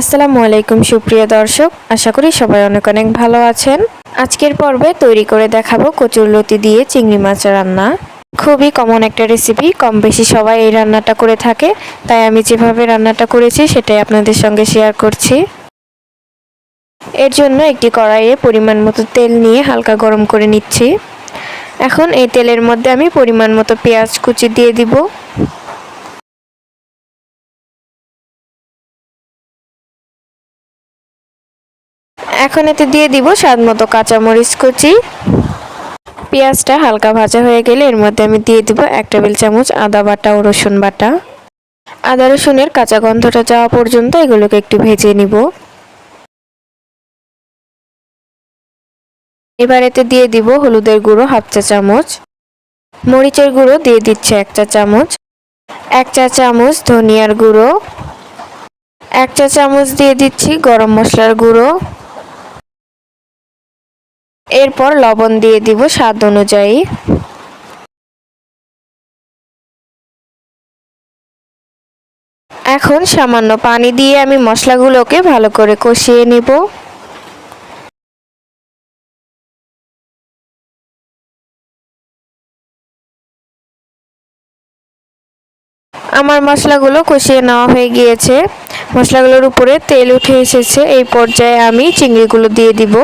আসসালামু আলাইকুম, সুপ্রিয় দর্শক। আশা করি সবাই অনেক অনেক ভালো আছেন। আজকের পর্বে তৈরি করে দেখাবো কচুর লতি দিয়ে চিংড়ি মাছ রান্না। খুবই কমন একটা রেসিপি কম বেশি সবাই এই রান্নাটা করে থাকে। তাই আমি যেভাবে রান্নাটা করেছি, সেটাই আপনাদের সঙ্গে শেয়ার করছি। এর জন্য একটি কড়াইয়ে পরিমাণ মতো তেল নিয়ে হালকা গরম করে নিচ্ছি। এখন এই তেলের মধ্যে আমি পরিমাণ মতো পেঁয়াজ কুচি দিয়ে দিব। এখন এতে দিয়ে দিব স্বাদ মতো কাঁচামরিচ কুচি। পেঁয়াজটা হালকা ভাজা হয়ে গেলে এর মধ্যে আমি দিয়ে দিব এক টেবিল চামচ আদা বাটা ও রসুন বাটা। আদা রসুনের কাঁচা গন্ধটা যাওয়া পর্যন্ত এগুলোকে একটু ভেজে নিব। এবার এতে দিয়ে দিব হলুদের গুঁড়ো হাফ চা চামচ। মরিচের গুঁড়ো দিয়ে দিচ্ছে এক চা চামচ। এক চা চামচ ধনিয়ার গুঁড়ো। এক চা চামচ দিয়ে দিচ্ছি গরম মশলার গুঁড়ো। এরপর লবণ দিয়ে দিব স্বাদ অনুযায়ী। এখন সামান্য পানি দিয়ে আমি মশলাগুলোকে ভালো করে কষিয়ে নিব। আমার মশলাগুলো কষিয়ে নেওয়া হয়ে গিয়েছে। মশলাগুলোর উপরে তেল উঠে এসেছে। এই পর্যায়ে আমি চিংড়িগুলো দিয়ে দিব।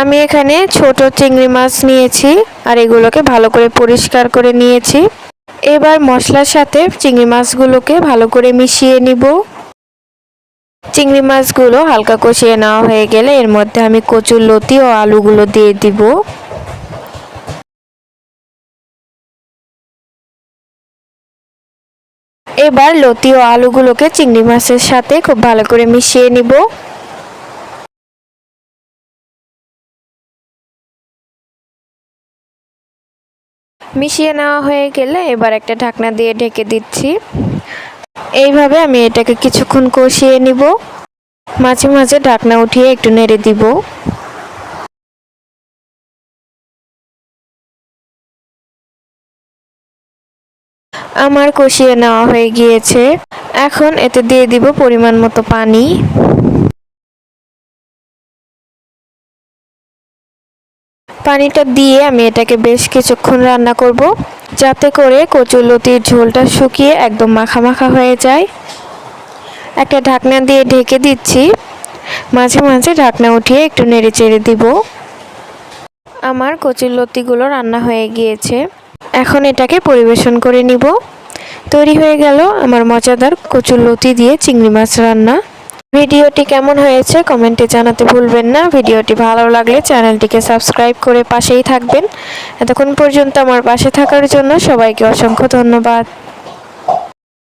আমি এখানে ছোট চিংড়ি মাছ নিয়েছি আর এগুলোকে ভালো করে পরিষ্কার করে নিয়েছি। এবার মশলার সাথে চিংড়ি মাছগুলোকে ভালো করে মিশিয়ে নিব। চিংড়ি মাছগুলো হালকা কষিয়ে নেওয়া হয়ে গেলে এর মধ্যে আমি কচুর লতি ও আলুগুলো দিয়ে দিব। এবার লতি ও আলুগুলোকে চিংড়ি মাছের সাথে খুব ভালো করে মিশিয়ে নিব। মিশিয়ে নেওয়া হয়ে গেলে এবার একটা ঢাকনা দিয়ে ঢেকে দিচ্ছি। এইভাবে আমি এটাকে কিছুক্ষণ কষিয়ে নিব। মাঝে মাঝে ঢাকনা উঠিয়ে একটু নেড়ে দিব। আমার কষিয়ে নেওয়া হয়ে গিয়েছে। এখন এতে দিয়ে দিব পরিমাণ মতো পানি। পানিটা দিয়ে আমি এটাকে বেশ কিছুক্ষণ রান্না করব, যাতে করে কচুলতির ঝোলটা শুকিয়ে একদম মাখা মাখা হয়ে যায়। একটা ঢাকনা দিয়ে ঢেকে দিচ্ছি। মাঝে মাঝে ঢাকনা উঠিয়ে একটু নেড়ে চেড়ে দিব। আমার কচুলতিগুলো রান্না হয়ে গিয়েছে। এখন এটাকে পরিবেশন করে নিব। তৈরি হয়ে গেল আমার মজাদার কচুরলতি দিয়ে চিংড়ি মাছ রান্না। ভিডিওটি কেমন হয়েছে কমেন্টে জানাতে ভুলবেন না। ভিডিওটি ভালো লাগলে চ্যানেলটিকে সাবস্ক্রাইব করে পাশেই থাকবেন। এতক্ষণ পর্যন্ত আমার পাশে থাকার জন্য সবাইকে অসংখ্য ধন্যবাদ।